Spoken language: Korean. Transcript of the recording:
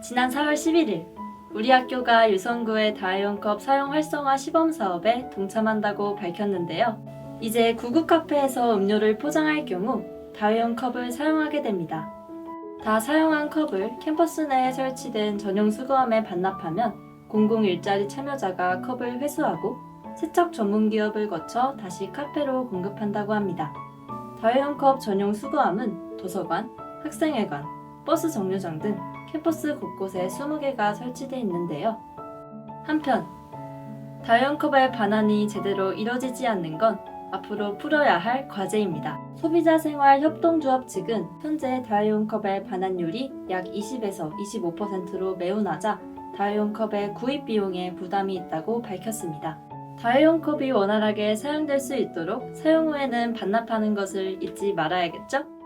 지난 4월 11일 우리 학교가 유성구의 다이온컵 사용 활성화 시범 사업에 동참한다고 밝혔는데요. 이제 구급 카페에서 음료를 포장할 경우 다이온 컵을 사용하게 됩니다. 다 사용한 컵을 캠퍼스 내에 설치된 전용 수거함에 반납하면 공공 일자리 참여자가 컵을 회수하고 세척 전문 기업을 거쳐 다시 카페로 공급한다고 합니다. 다이온 컵 전용 수거함은 도서관, 학생회관, 버스 정류장 등 캠퍼스 곳곳에 20개가 설치되어 있는데요. 한편 다이온컵의 반환이 제대로 이뤄지지 않는 건 앞으로 풀어야 할 과제입니다. 소비자 생활 협동조합 측은 현재 다이온컵의 반환율이 약 20에서 25%로 매우 낮아 다이온컵의 구입 비용에 부담이 있다고 밝혔습니다. 다이온컵이 원활하게 사용될 수 있도록 사용 후에는 반납하는 것을 잊지 말아야겠죠?